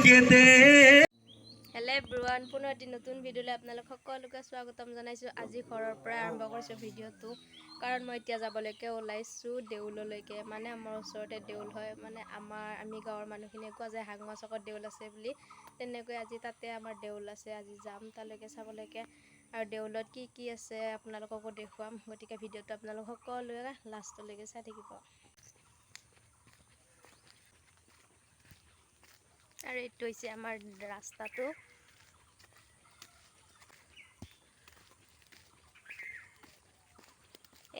কেদে hello' everyone পুনৰ এটি নতুন ভিডিঅ'লৈ আপোনালোক সকলোকে স্বাগতম জনাইছোঁ আজি ঘৰৰ পৰা আৰম্ভ কৰিছোঁ ভিডিঅ'টো কাৰণ মই এতিয়া যাবলৈকে ওলাইছোঁ দেউললৈকে মানে আমাৰ ওচৰতে দেউল হয় মানে আমাৰ আমি গাঁৱৰ মানুহখিনিয়ে কোৱা যায় হাঙোৱা চকত দেউল আছে বুলি তেনেকৈ আজি তাতে আমাৰ দেউল আছে আজি যাম তালৈকে চাবলৈকে আৰু দেউলত কি কি আছে আপোনালোককো দেখুৱাম গতিকে ভিডিঅ'টো আপোনালোক সকলোৱে লাষ্টলৈকে চাই থাকিব আৰু এইটো হৈছে আমাৰ ৰাস্তাটো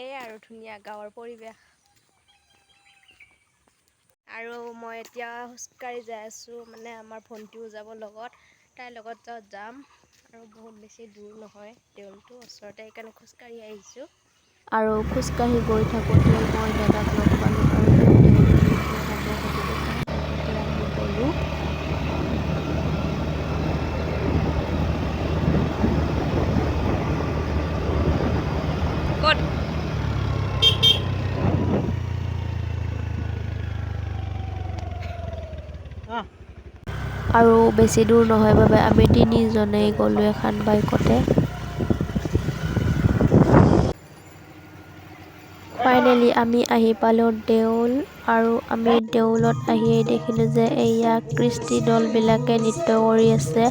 এই আৰু ধুনীয়া গাঁৱৰ পৰিৱেশ আৰু মই এতিয়া খোজকাঢ়ি যাই আছো মানে আমাৰ ভণ্টিও যাব লগত তাইৰ লগত যাম আৰু বহুত বেছি দূৰ নহয় তেওঁলোকো ওচৰতে সেইকাৰণে খোজকাঢ়ি আহিছোঁ আৰু খোজকাঢ়ি গৈ থাকোঁতে মই দাদাক লগ আৰু বেছি দূৰ নহয় বাবে আমি তিনিজনেই গ'লোঁ এখন বাইকতে ফাইনেলি আমি আহি পালোঁ দেউল আৰু আমি দেউলত আহিয়েই দেখিলোঁ যে এইয়া কৃষ্টি দলবিলাকে নৃত্য কৰি আছে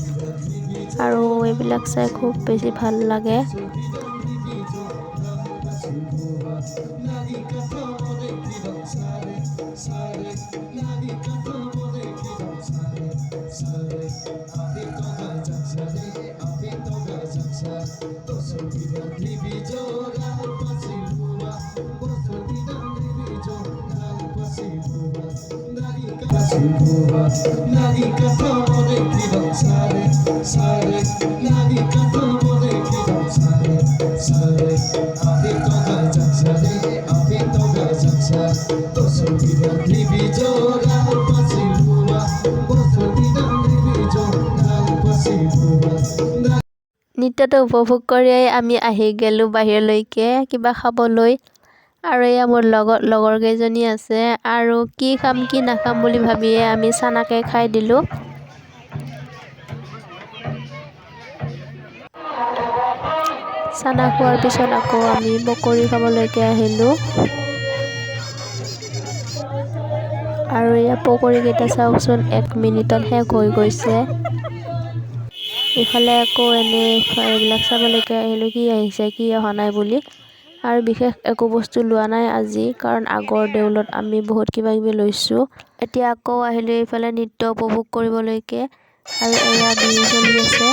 আৰু এইবিলাক চাই খুব বেছি ভাল লাগে अभी तो मैं जंक्शन रे अभी तो मैं जंक्शन तो सुधी गांधी भी जोड़ा पसी हुआ तो सुधी गांधी भी जोड़ा पसी हुआ नारी का पसी हुआ नारी का तो मोरे की নৃত্যটো উপভোগ কৰিয়েই আমি আহি গ'লোঁ বাহিৰলৈকে কিবা খাবলৈ আৰু এয়া মোৰ লগৰ লগৰ কেইজনী আছে আৰু কি খাম কি নাখাম বুলি ভাবিয়ে আমি চানাকে খাই দিলোঁ চানা খোৱাৰ পিছত আকৌ আমি বকৰি খাবলৈকে আহিলোঁ আৰু ইয়াৰ পকৰীকেইটা চাওকচোন এক মিনিটত শেষ হৈ গৈছে ইফালে আকৌ এনেই এইবিলাক চাবলগীয়া আহিলোঁ কি আহিছে কি অহা নাই বুলি আৰু বিশেষ একো বস্তু লোৱা নাই আজি কাৰণ আগৰ দেউলত আমি বহুত কিবা কিবি লৈছোঁ এতিয়া আকৌ আহিলোঁ এইফালে নৃত্য উপভোগ কৰিবলৈকে আৰু এয়া বিহু চলি আছে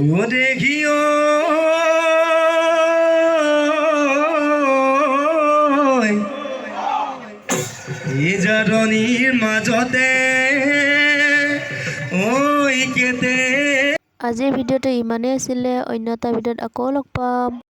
ও দেখিও এই জরনির মাজতে ঐ কেতে আজিৰ ভিডিঅ'টো ইমানেই আছিলে অন্য এটা ভিডিঅ'ত আকৌ লগ পাম